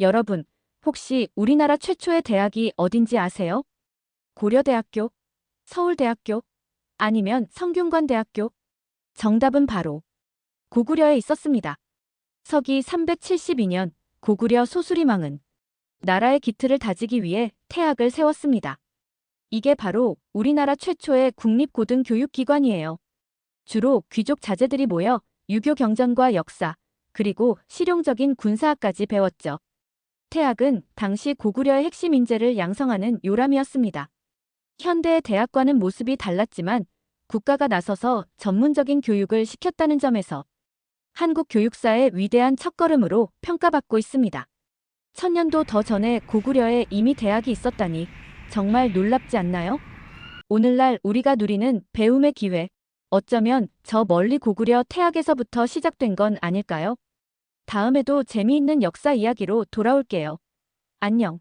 여러분, 혹시 우리나라 최초의 대학이 어딘지 아세요? 고려대학교, 서울대학교, 아니면 성균관대학교? 정답은 바로 고구려에 있었습니다. 서기 372년 고구려 소수리망은 나라의 기틀을 다지기 위해 태학을 세웠습니다. 이게 바로 우리나라 최초의 국립고등교육기관이에요. 주로 귀족 자제들이 모여 유교 경전과 역사, 그리고 실용적인 군사학까지 배웠죠. 태학은 당시 고구려의 핵심 인재를 양성하는 요람이었습니다. 현대의 대학과는 모습이 달랐지만 국가가 나서서 전문적인 교육을 시켰다는 점에서 한국 교육사의 위대한 첫걸음으로 평가받고 있습니다. 천년도 더 전에 고구려에 이미 대학이 있었다니 정말 놀랍지 않나요? 오늘날 우리가 누리는 배움의 기회, 어쩌면 저 멀리 고구려 태학에서부터 시작된 건 아닐까요? 다음에도 재미있는 역사 이야기로 돌아올게요. 안녕.